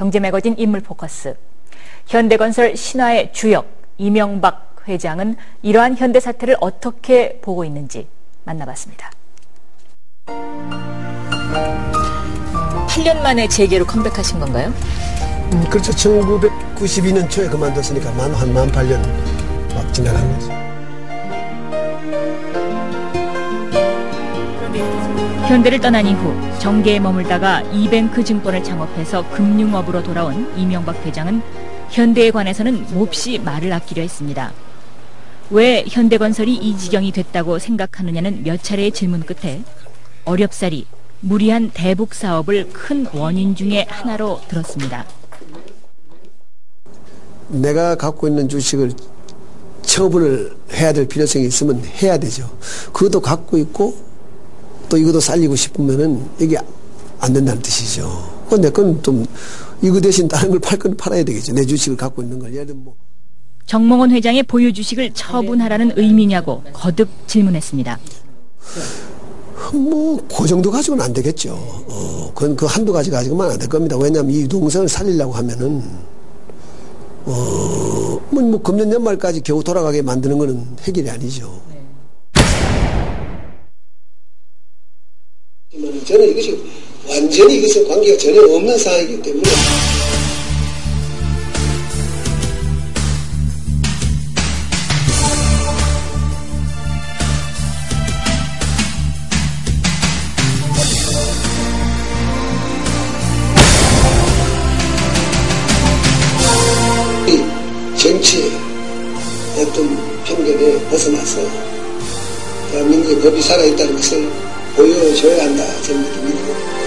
경제 매거진 인물 포커스. 현대건설 신화의 주역 이명박 회장은 이러한 현대 사태를 어떻게 보고 있는지 만나봤습니다. 8년 만에 재계로 컴백하신 건가요? 음, 그렇죠. 1992년 초에 그만뒀으니까 만, 한 만 8년 막 지나간 거죠. 현대를 떠난 이후 정계에 머물다가 이뱅크 증권을 창업해서 금융업으로 돌아온 이명박 회장은 현대에 관해서는 몹시 말을 아끼려 했습니다. 왜 현대건설이 이 지경이 됐다고 생각하느냐는 몇 차례의 질문 끝에 어렵사리 무리한 대북 사업을 큰 원인 중의 하나로 들었습니다. 내가 갖고 있는 주식을 처분을 해야 될 필요성이 있으면 해야 되죠. 그것도 갖고 있고 또 이것도 살리고 싶으면은 이게 안 된다는 뜻이죠. 내건좀 이거 대신 다른 걸 팔 건 팔아야 되겠죠. 내 주식을 갖고 있는 걸. 예를 들면 뭐 정몽원 회장의 보유 주식을 처분하라는 의미냐고 거듭 질문했습니다. 뭐, 그 정도 가지고는 안 되겠죠. 어, 그건 그 한두 가지 가지고만 안 될 겁니다. 왜냐하면 이 동생을 살리려고 하면은, 어, 뭐, 뭐, 금년 연말까지 겨우 돌아가게 만드는 거는 해결이 아니죠. 저는 이것이 완전히 이것은 관계가 전혀 없는 상황이기 때문에. 정치의 어떤 편견에 벗어나서 대한민국의 법이 살아있다는 것을 고용을 줘야 한다. 저는 믿고